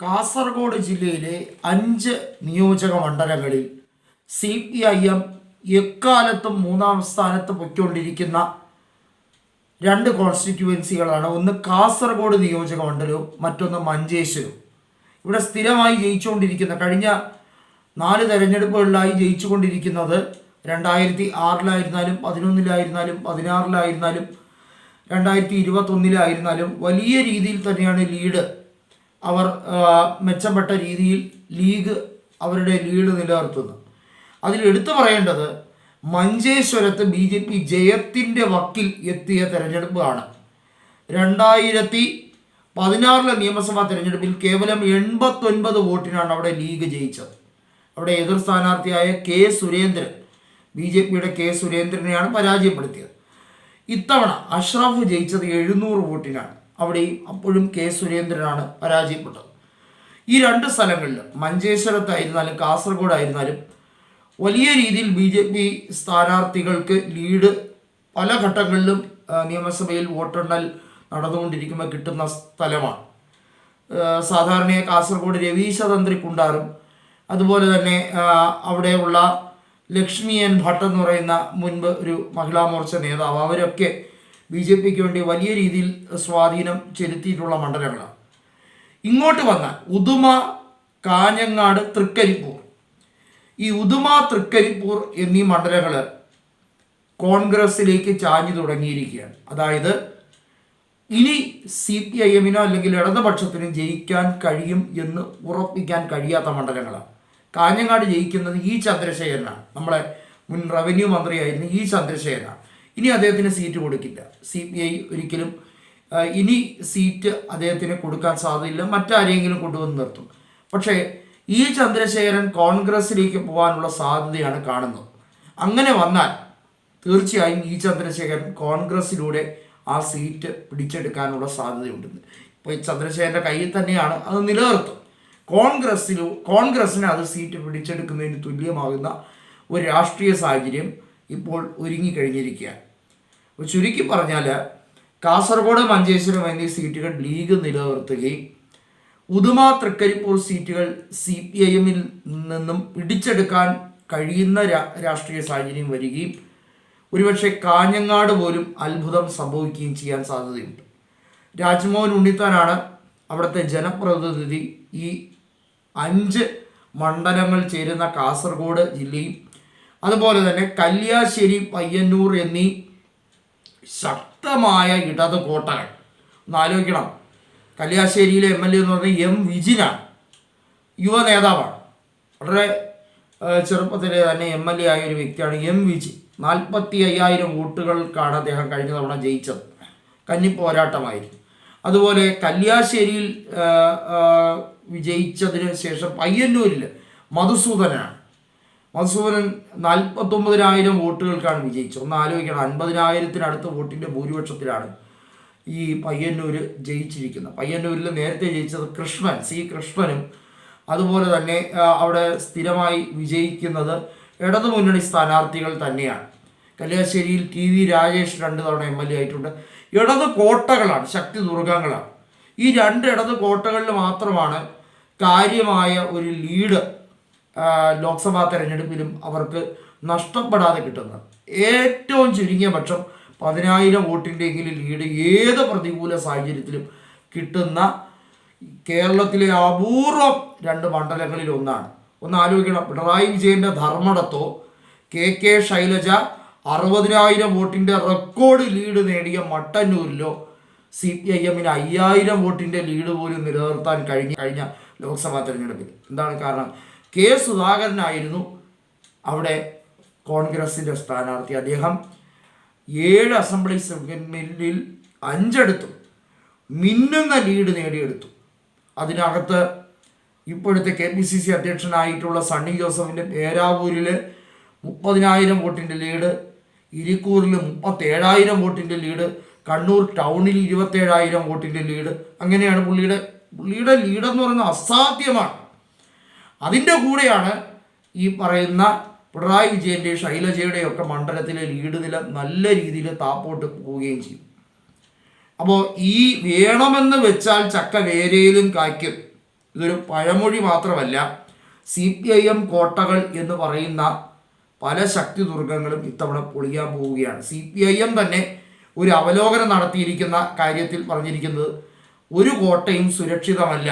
കാസർഗോഡ് ജില്ലയിലെ അഞ്ച് നിയോജക മണ്ഡലങ്ങളിൽ സി പി ഐ എം എക്കാലത്തും മൂന്നാം സ്ഥാനത്ത് പൊയ്ക്കൊണ്ടിരിക്കുന്ന രണ്ട് കോൺസ്റ്റിറ്റ്യുവൻസികളാണ് ഒന്ന് കാസർഗോഡ് നിയോജക മണ്ഡലവും മറ്റൊന്ന് മഞ്ചേശ്വരവും. ഇവിടെ സ്ഥിരമായി ജയിച്ചുകൊണ്ടിരിക്കുന്ന കഴിഞ്ഞ നാല് തെരഞ്ഞെടുപ്പുകളിലായി ജയിച്ചുകൊണ്ടിരിക്കുന്നത് രണ്ടായിരത്തി ആറിലായിരുന്നാലും പതിനൊന്നിലായിരുന്നാലും പതിനാറിലായിരുന്നാലും രണ്ടായിരത്തി ഇരുപത്തൊന്നിലായിരുന്നാലും വലിയ രീതിയിൽ തന്നെയാണ് ലീഡ് അവർ മെച്ചപ്പെട്ട രീതിയിൽ ലീഗ് അവരുടെ ലീഡ് നിലനിർത്തുന്നു. അതിൽ എടുത്തു പറയേണ്ടത് മഞ്ചേശ്വരത്ത് ബി ജെ പി ജയത്തിന്റെ വക്കിൽ എത്തിയ തെരഞ്ഞെടുപ്പാണ്. രണ്ടായിരത്തി പതിനാറിലെ നിയമസഭാ തെരഞ്ഞെടുപ്പിൽ കേവലം എൺപത്തൊൻപത് വോട്ടിനാണ് അവിടെ ലീഗ് ജയിച്ചത്. അവിടെ എതിർ സ്ഥാനാർത്ഥിയായ കെ സുരേന്ദ്രൻ ബി ജെ പിയുടെ കെ സുരേന്ദ്രനെയാണ് പരാജയപ്പെടുത്തിയത്. ഇത്തവണ അഷ്റഫ് ജയിച്ചത് എഴുന്നൂറ് വോട്ടിനാണ്. അവിടെയും അപ്പോഴും കെ. സുരേന്ദ്രനാണ് പരാജയപ്പെട്ടത്. ഈ രണ്ട് സ്ഥലങ്ങളിൽ മഞ്ചേശ്വരത്തായിരുന്നാലും കാസർഗോഡായിരുന്നാലും വലിയ രീതിയിൽ ബി ജെ പി സ്ഥാനാർത്ഥികൾക്ക് ലീഡ് പല ഘട്ടങ്ങളിലും നിയമസഭയിൽ വോട്ടെണ്ണൽ നടന്നുകൊണ്ടിരിക്കുമ്പോൾ കിട്ടുന്ന സ്ഥലമാണ്. സാധാരണയായി കാസർഗോഡ് രവീശ തന്ത്രി കുണ്ടാറും അതുപോലെ തന്നെ അവിടെയുള്ള ലക്ഷ്മി എൻ ഭട്ട് എന്ന് പറയുന്ന മുൻപ് ഒരു മഹിളാ മോർച്ച നേതാവ്. അവരൊക്കെ ബി ജെ പിക്ക് വേണ്ടി വലിയ രീതിയിൽ സ്വാധീനം ചെലുത്തിയിട്ടുള്ള മണ്ഡലങ്ങളാണ്. ഇങ്ങോട്ട് വന്നാൽ ഉദുമ കാഞ്ഞങ്ങാട് തൃക്കരിപ്പൂർ. ഈ ഉദുമ തൃക്കരിപ്പൂർ എന്നീ മണ്ഡലങ്ങൾ കോൺഗ്രസിലേക്ക് ചാഞ്ഞു തുടങ്ങിയിരിക്കുകയാണ്. അതായത് ഇനി സി പി ഐ എമ്മിനോ അല്ലെങ്കിൽ ഇടതുപക്ഷത്തിന് ജയിക്കാൻ കഴിയും എന്ന് ഉറപ്പിക്കാൻ കഴിയാത്ത മണ്ഡലങ്ങളാണ്. കാഞ്ഞങ്ങാട് ജയിക്കുന്നത് ഈ ചന്ദ്രശേഖരനാണ്. നമ്മളെ മുൻ റവന്യൂ മന്ത്രിയായിരുന്നു ഈ ചന്ദ്രശേഖരനാണ്. ഇനി അദ്ദേഹത്തിന് സീറ്റ് കൊടുക്കില്ല. സി പി ഐ ഒരിക്കലും ഇനി സീറ്റ് അദ്ദേഹത്തിന് കൊടുക്കാൻ സാധ്യതയില്ല. മറ്റാരെങ്കിലും കൊണ്ടുവന്ന് നിർത്തും. പക്ഷേ ഈ ചന്ദ്രശേഖരൻ കോൺഗ്രസിലേക്ക് പോകാനുള്ള സാധ്യതയാണ് കാണുന്നത്. അങ്ങനെ വന്നാൽ തീർച്ചയായും ഈ ചന്ദ്രശേഖരൻ കോൺഗ്രസിലൂടെ ആ സീറ്റ് പിടിച്ചെടുക്കാനുള്ള സാധ്യതയുണ്ട് ഇപ്പോൾ ഈ ചന്ദ്രശേഖരന്റെ കയ്യിൽ തന്നെയാണ് അത് നിലനിർത്തും. കോൺഗ്രസ്സിലു കോൺഗ്രസ്സിന് അത് സീറ്റ് പിടിച്ചെടുക്കുന്നതിന് തുല്യമാകുന്ന ഒരു രാഷ്ട്രീയ സാഹചര്യം ഇപ്പോൾ ഒരുങ്ങിക്കഴിഞ്ഞിരിക്കുകയാണ്. ചുരുക്കി പറഞ്ഞാൽ കാസർഗോഡ് മഞ്ചേശ്വരം എന്നീ സീറ്റുകൾ ലീഗ് നിലനിർത്തുകയും ഉദുമ തൃക്കരിപ്പൂർ സീറ്റുകൾ സി പി ഐ നിന്നും പിടിച്ചെടുക്കാൻ കഴിയുന്ന രാഷ്ട്രീയ സാഹചര്യം വരികയും ഒരുപക്ഷെ കാഞ്ഞങ്ങാട് പോലും അത്ഭുതം സംഭവിക്കുകയും ചെയ്യാൻ സാധ്യതയുണ്ട്. രാജ്മോഹൻ ഉണ്ണിത്താനാണ് അവിടുത്തെ ജനപ്രതിനിധി ഈ അഞ്ച് മണ്ഡലങ്ങൾ ചേരുന്ന കാസർഗോഡ് ജില്ലയും അതുപോലെ തന്നെ കല്യാശ്ശേരി പയ്യന്നൂർ എന്നീ ശക്തമായ ഇടത് കോട്ടകൾ. ഒന്ന് ആലോചിക്കണം. കല്യാശ്ശേരിയിലെ എം എൽ എ എന്ന് പറഞ്ഞാൽ എം വിജിനാണ് യുവ നേതാവാണ്. വളരെ ചെറുപ്പത്തിൽ തന്നെ എം എൽ എ ആയ ഒരു വ്യക്തിയാണ് എം വിജി. നാൽപ്പത്തി അയ്യായിരം വോട്ടുകൾക്കാണ് അദ്ദേഹം കഴിഞ്ഞ തവണ ജയിച്ചത്. കന്നി പോരാട്ടമായിരുന്നു അതുപോലെ കല്യാശ്ശേരിയിൽ വിജയിച്ചതിന് ശേഷം പയ്യന്നൂരിൽ മധുസൂദനാണ്. മധുസൂദനൻ നാൽപ്പത്തൊമ്പതിനായിരം വോട്ടുകൾക്കാണ് വിജയിച്ചത്. ഒന്ന് ആലോചിക്കണം അൻപതിനായിരത്തിനടുത്ത് വോട്ടിന്റെ ഭൂരിപക്ഷത്തിലാണ് ഈ പയ്യന്നൂർ ജയിച്ചിരിക്കുന്നത്. പയ്യന്നൂരിൽ നേരത്തെ ജയിച്ചത് കൃഷ്ണൻ സി കൃഷ്ണനും. അതുപോലെ തന്നെ അവിടെ സ്ഥിരമായി വിജയിക്കുന്നത് ഇടതുമുന്നണി സ്ഥാനാർത്ഥികൾ തന്നെയാണ്. കല്യാശ്ശേരിയിൽ ടി വി രാജേഷ് രണ്ട് തവണ എം എൽ എ ആയിട്ടുണ്ട്. ഇടത് കോട്ടകളാണ് ശക്തി ദുർഗങ്ങളാണ്. ഈ രണ്ട് ഇടത് കോട്ടകളിൽ മാത്രമാണ് കാര്യമായ ഒരു ലീഡ് ലോക്സഭാ തെരഞ്ഞെടുപ്പിലും അവർക്ക് നഷ്ടപ്പെടാതെ കിട്ടുന്നത് ഏറ്റവും ചുരുങ്ങിയ പക്ഷം പതിനായിരം വോട്ടിന്റെയെങ്കിലും ലീഡ് ഏത് പ്രതികൂല സാഹചര്യത്തിലും കിട്ടുന്ന കേരളത്തിലെ അപൂർവം രണ്ട് മണ്ഡലങ്ങളിൽ ഒന്നാണ്. ഒന്ന് ആലോചിക്കണം. പിണറായി വിജയന്റെ ധർമ്മടത്തോ കെ കെ ശൈലജ അറുപതിനായിരം വോട്ടിന്റെ റെക്കോർഡ് ലീഡ് നേടിയ മട്ടന്നൂരിലോ സി പി ഐ എമ്മിന് അയ്യായിരം വോട്ടിന്റെ ലീഡ് പോലും നിലനിർത്താൻ കഴിഞ്ഞ കഴിഞ്ഞ ലോക്സഭാ തെരഞ്ഞെടുപ്പിൽ. എന്താണ് കാരണം? കെ സുധാകരനായിരുന്നു അവിടെ കോൺഗ്രസിന്റെ സ്ഥാനാർത്ഥി. അദ്ദേഹം ഏഴ് അസംബ്ലി സെഗ്മെന്റിൽ അഞ്ചെടുത്തു. മിന്നുന്ന ലീഡ് നേടിയെടുത്തു. അതിനകത്ത് ഇപ്പോഴത്തെ കെ പി സി സി അധ്യക്ഷനായിട്ടുള്ള സണ്ണി ജോസഫിന്റെ പേരാവൂരിൽ മുപ്പതിനായിരം വോട്ടിന്റെ ലീഡ് ഇരിക്കൂറിൽ മുപ്പത്തേഴായിരം വോട്ടിന്റെ ലീഡ് കണ്ണൂർ ടൗണിൽ ഇരുപത്തേഴായിരം വോട്ടിന്റെ ലീഡ്. അങ്ങനെയാണ് പുള്ളിയുടെ പുള്ളിയുടെ ലീഡെന്ന് പറയുന്നത് അസാധ്യമാണ്. അതിന്റെ കൂടെയാണ് ഈ പറയുന്ന പിണറായി വിജയന്റെ ശൈലജയുടെ ഒക്കെ മണ്ഡലത്തിലെ ലീഡ് നില നല്ല രീതിയിൽ താപ്പോട്ട് പോവുകയും ചെയ്യും. അപ്പോൾ ഈ വേണമെന്ന് വെച്ചാൽ ചക്ക വേരയിലും കായ്ക്കും. ഇതൊരു പഴമൊഴി മാത്രമല്ല സി പി ഐ എം കോട്ടകൾ എന്ന് പറയുന്ന പല ശക്തി ദുർഗങ്ങളും ഇത്തവണ പൊളിയാൻ പോവുകയാണ്. സി പി ഐ എം തന്നെ ഒരു അവലോകനം നടത്തിയിരിക്കുന്ന കാര്യത്തിൽ പറഞ്ഞിരിക്കുന്നത് ഒരു കോട്ടയും സുരക്ഷിതമല്ല.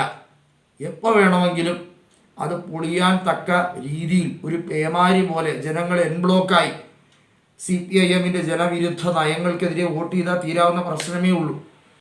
എപ്പോൾ വേണമെങ്കിലും അത് പൊളിയാൻ തക്ക രീതിയിൽ ഒരു പേമാരി പോലെ ജനങ്ങൾ എൻബ്ലോക്കായി സി പി ഐ എമ്മിന്റെ ജനവിരുദ്ധ നയങ്ങൾക്കെതിരെ വോട്ട് ചെയ്താൽ തീരാവുന്ന പ്രശ്നമേ ഉള്ളൂ.